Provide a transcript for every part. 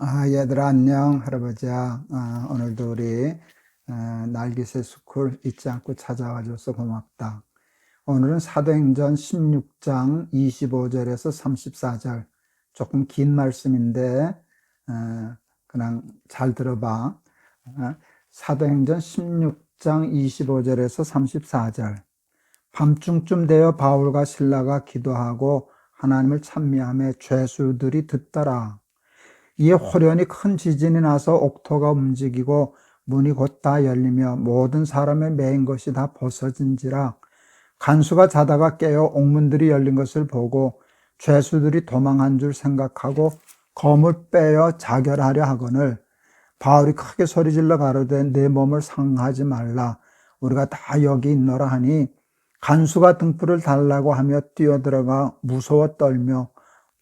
아, 얘들아, 안녕. 할아버지야. 아, 오늘도 우리 아, 날개새 스쿨 잊지 않고 찾아와 줘서 고맙다. 오늘은 사도행전 16장 25절에서 34절. 조금 긴 말씀인데, 아, 그냥 잘 들어봐. 아, 사도행전 16장 25절에서 34절. 밤중쯤 되어 바울과 신라가 기도하고 하나님을 찬미함에 죄수들이 듣더라. 이에 호련히 큰 지진이 나서 옥토가 움직이고 문이 곧 다 열리며 모든 사람의 매인 것이 다 벗어진지라 간수가 자다가 깨어 옥문들이 열린 것을 보고 죄수들이 도망한 줄 생각하고 검을 빼어 자결하려 하거늘 바울이 크게 소리질러 가로되 내 몸을 상하지 말라. 우리가 다 여기 있노라 하니 간수가 등불을 달라고 하며 뛰어들어가 무서워 떨며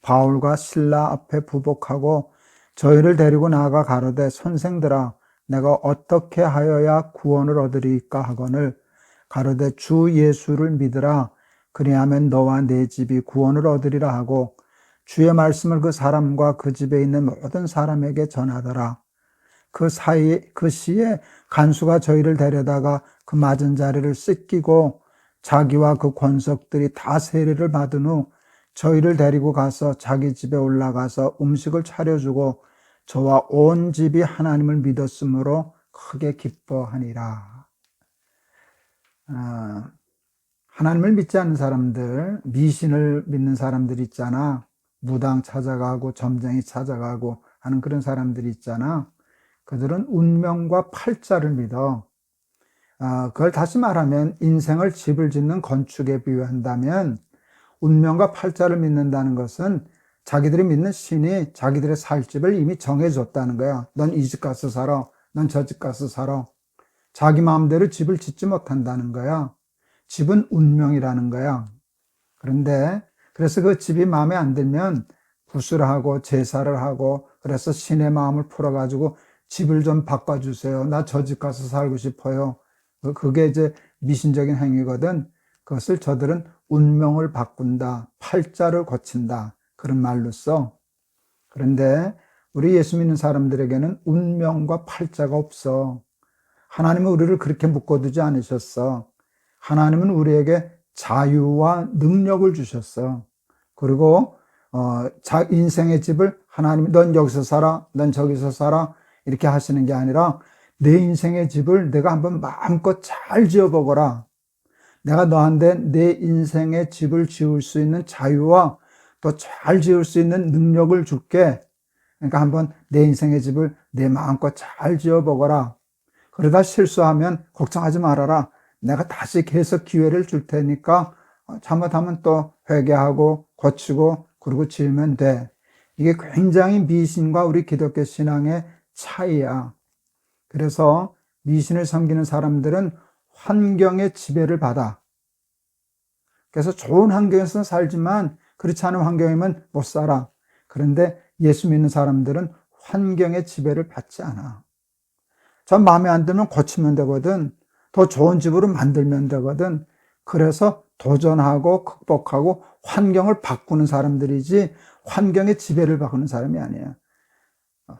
바울과 신라 앞에 부복하고 저희를 데리고 나아가 가로되 선생들아 내가 어떻게 하여야 구원을 얻으리까 하거늘. 가로되 주 예수를 믿으라. 그리하면 너와 내 집이 구원을 얻으리라 하고 주의 말씀을 그 사람과 그 집에 있는 모든 사람에게 전하더라. 그 사이 그 시에 간수가 저희를 데려다가 그 맞은 자리를 씻기고 자기와 그 권석들이 다 세례를 받은 후 저희를 데리고 가서 자기 집에 올라가서 음식을 차려주고 저와 온 집이 하나님을 믿었으므로 크게 기뻐하니라. 아, 하나님을 믿지 않는 사람들, 미신을 믿는 사람들 있잖아. 무당 찾아가고 점쟁이 찾아가고 하는 그런 사람들이 있잖아. 그들은 운명과 팔자를 믿어. 아, 그걸 다시 말하면 인생을 집을 짓는 건축에 비유한다면 운명과 팔자를 믿는다는 것은 자기들이 믿는 신이 자기들의 살 집을 이미 정해줬다는 거야. 넌 이 집 가서 살아. 넌 저 집 가서 살아. 자기 마음대로 집을 짓지 못한다는 거야. 집은 운명이라는 거야. 그런데 그래서 그 집이 마음에 안 들면 구슬 하고 제사를 하고 그래서 신의 마음을 풀어가지고 집을 좀 바꿔주세요. 나 저 집 가서 살고 싶어요. 그게 이제 미신적인 행위거든. 그것을 저들은 운명을 바꾼다. 팔자를 고친다. 그런 말로 써. 그런데 우리 예수 믿는 사람들에게는 운명과 팔자가 없어. 하나님은 우리를 그렇게 묶어두지 않으셨어. 하나님은 우리에게 자유와 능력을 주셨어. 그리고 어, 자 인생의 집을 하나님이 넌 여기서 살아, 넌 저기서 살아 이렇게 하시는 게 아니라 내 인생의 집을 내가 한번 마음껏 잘 지어보거라. 내가 너한테 내 인생의 집을 지을 수 있는 자유와 또 잘 지을 수 있는 능력을 줄게. 그러니까 한번 내 인생의 집을 내 마음껏 잘 지어보거라. 그러다 실수하면 걱정하지 말아라. 내가 다시 계속 기회를 줄 테니까 잘못하면 또 회개하고 고치고 그러고 지으면 돼. 이게 굉장히 미신과 우리 기독교 신앙의 차이야. 그래서 미신을 섬기는 사람들은 환경의 지배를 받아. 그래서 좋은 환경에서 살지만 그렇지 않은 환경이면 못 살아. 그런데 예수 믿는 사람들은 환경의 지배를 받지 않아. 전 마음에 안 들면 고치면 되거든. 더 좋은 집으로 만들면 되거든. 그래서 도전하고 극복하고 환경을 바꾸는 사람들이지 환경의 지배를 바꾸는 사람이 아니야.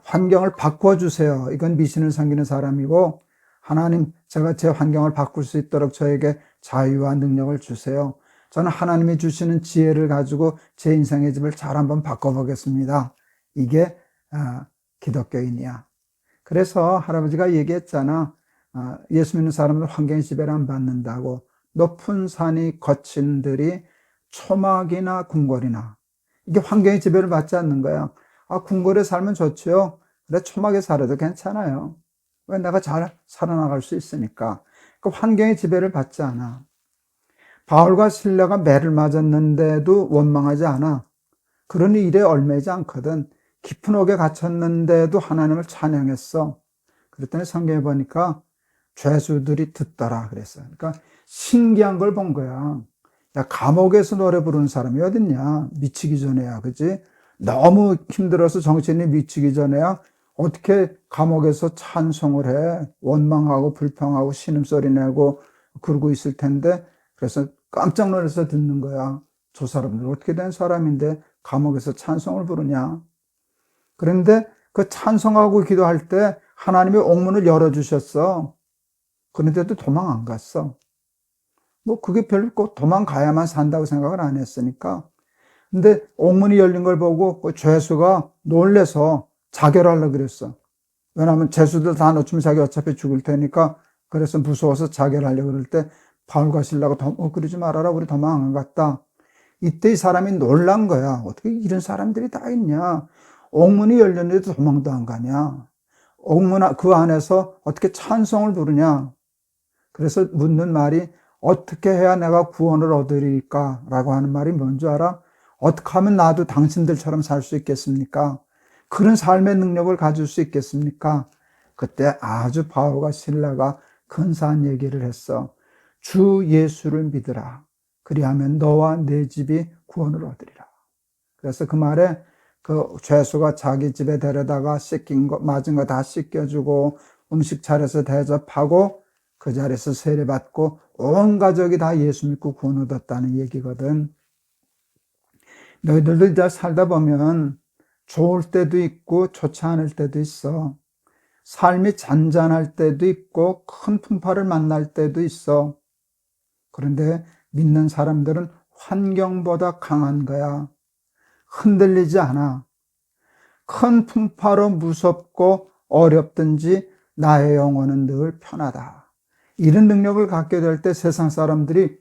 환경을 바꿔주세요. 이건 미신을 섬기는 사람이고 하나님 제가 제 환경을 바꿀 수 있도록 저에게 자유와 능력을 주세요. 저는 하나님이 주시는 지혜를 가지고 제 인생의 집을 잘 한번 바꿔보겠습니다. 이게 아, 기독교인이야. 그래서 할아버지가 얘기했잖아. 아, 예수 믿는 사람은 환경의 지배를 안 받는다고. 높은 산이 거친 들이 초막이나 궁궐이나 이게 환경의 지배를 받지 않는 거야. 아, 궁궐에 살면 좋죠. 그래, 초막에 살아도 괜찮아요. 왜 내가 잘 살아나갈 수 있으니까. 그 환경의 지배를 받지 않아. 바울과 신라가 매를 맞았는데도 원망하지 않아. 그러니 일에 얼매지 않거든. 깊은 옥에 갇혔는데도 하나님을 찬양했어. 그랬더니 성경에 보니까 죄수들이 듣더라 그랬어. 그러니까 신기한 걸 본 거야. 야, 감옥에서 노래 부르는 사람이 어딨냐? 미치기 전에야, 그지? 너무 힘들어서 정신이 미치기 전에야 어떻게 감옥에서 찬송을 해? 원망하고 불평하고 신음소리 내고 그러고 있을 텐데, 그래서 깜짝 놀라서 듣는 거야. 저 사람들 어떻게 된 사람인데 감옥에서 찬송을 부르냐? 그런데 그 찬송하고 기도할 때 하나님이 옥문을 열어주셨어. 그런데도 도망 안 갔어. 뭐 그게 별로 꼭 도망가야만 산다고 생각을 안 했으니까. 근데 옥문이 열린 걸 보고 그 죄수가 놀래서 자결하려고 그랬어. 왜냐하면 죄수들 다 놓치면 자기 어차피 죽을 테니까 그래서 무서워서 자결하려고 그럴 때 바울과 신라가 어, 그러지 말아라 우리 도망 안 갔다. 이때 이 사람이 놀란 거야. 어떻게 이런 사람들이 다 있냐. 옥문이 열렸는데도 도망도 안 가냐. 옥문 그 안에서 어떻게 찬송을 부르냐. 그래서 묻는 말이 어떻게 해야 내가 구원을 얻으리까? 라고 하는 말이 뭔지 알아? 어떻게 하면 나도 당신들처럼 살 수 있겠습니까? 그런 삶의 능력을 가질 수 있겠습니까? 그때 아주 바울과 신라가 근사한 얘기를 했어. 주 예수를 믿으라. 그리하면 너와 내 집이 구원을 얻으리라. 그래서 그 말에 그 죄수가 자기 집에 데려다가 씻긴 거, 맞은 거 다 씻겨주고 음식 차려서 대접하고 그 자리에서 세례받고 온 가족이 다 예수 믿고 구원 얻었다는 얘기거든. 너희들도 이제 살다 보면 좋을 때도 있고 좋지 않을 때도 있어. 삶이 잔잔할 때도 있고 큰 풍파를 만날 때도 있어. 그런데 믿는 사람들은 환경보다 강한 거야. 흔들리지 않아. 큰 풍파로 무섭고 어렵든지 나의 영혼은 늘 편하다. 이런 능력을 갖게 될 때 세상 사람들이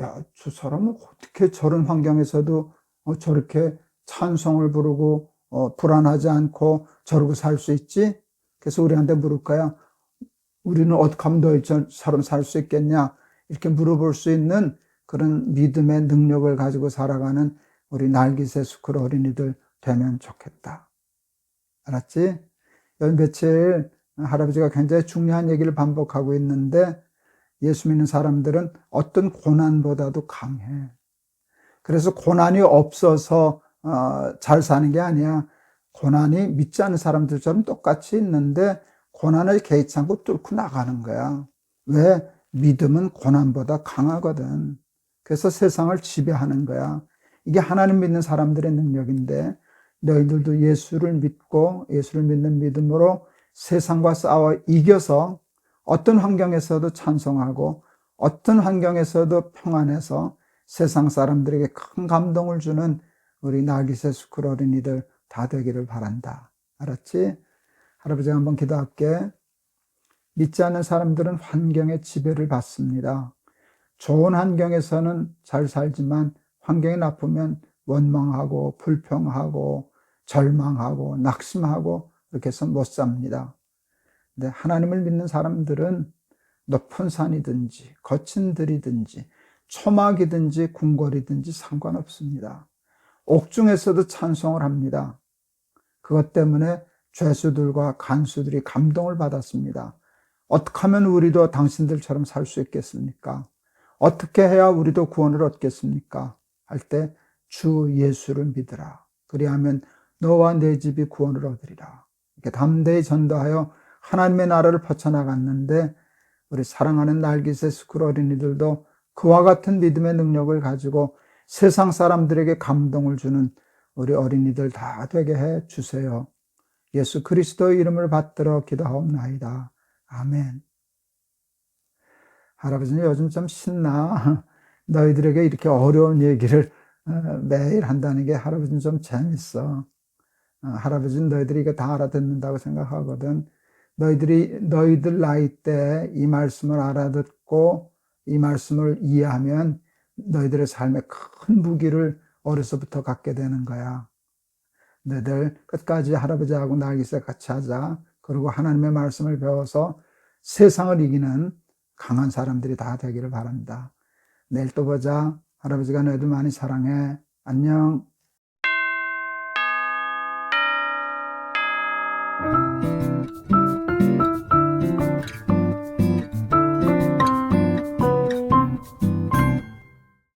야, 저 사람은 어떻게 저런 환경에서도 어, 저렇게 찬송을 부르고 어, 불안하지 않고 저러고 살 수 있지? 그래서 우리한테 물을 거야. 우리는 어떻게 하면 너희처럼 살 수 있겠냐? 이렇게 물어볼 수 있는 그런 믿음의 능력을 가지고 살아가는 우리 날기새 수쿨 어린이들 되면 좋겠다. 알았지? 연 며칠 할아버지가 굉장히 중요한 얘기를 반복하고 있는데 예수 믿는 사람들은 어떤 고난보다도 강해. 그래서 고난이 없어서 어, 잘 사는 게 아니야. 고난이 믿지 않는 사람들처럼 똑같이 있는데 고난을 개의치 않고 뚫고 나가는 거야. 왜? 믿음은 고난보다 강하거든. 그래서 세상을 지배하는 거야. 이게 하나님 믿는 사람들의 능력인데 너희들도 예수를 믿고 예수를 믿는 믿음으로 세상과 싸워 이겨서 어떤 환경에서도 찬송하고 어떤 환경에서도 평안해서 세상 사람들에게 큰 감동을 주는 우리 나기세 스쿨 어린이들 다 되기를 바란다. 알았지? 할아버지가 한번 기도할게. 믿지 않는 사람들은 환경의 지배를 받습니다. 좋은 환경에서는 잘 살지만 환경이 나쁘면 원망하고 불평하고 절망하고 낙심하고 이렇게 해서 못 삽니다. 근데 하나님을 믿는 사람들은 높은 산이든지 거친 들이든지 초막이든지 궁궐이든지 상관없습니다. 옥중에서도 찬송을 합니다. 그것 때문에 죄수들과 간수들이 감동을 받았습니다. 어떻게 하면 우리도 당신들처럼 살 수 있겠습니까? 어떻게 해야 우리도 구원을 얻겠습니까? 할 때 주 예수를 믿으라. 그리하면 너와 내 집이 구원을 얻으리라. 이렇게 담대히 전도하여 하나님의 나라를 펼쳐나갔는데 우리 사랑하는 날기새 스쿨 어린이들도 그와 같은 믿음의 능력을 가지고 세상 사람들에게 감동을 주는 우리 어린이들 다 되게 해 주세요. 예수 그리스도의 이름을 받들어 기도하옵나이다. 아멘. 할아버지는 요즘 좀 신나. 너희들에게 이렇게 어려운 얘기를 어, 매일 한다는 게 할아버지는 좀 재밌어. 어, 할아버지는 너희들이 이거 다 알아듣는다고 생각하거든. 너희들이, 너희들 나이 때 이 말씀을 알아듣고 이 말씀을 이해하면 너희들의 삶에 큰 무기를 어려서부터 갖게 되는 거야. 너희들 끝까지 할아버지하고 날기새 같이 하자. 그리고 하나님의 말씀을 배워서 세상을 이기는 강한 사람들이 다 되기를 바란다. 내일 또 보자. 할아버지가 너희들 많이 사랑해. 안녕.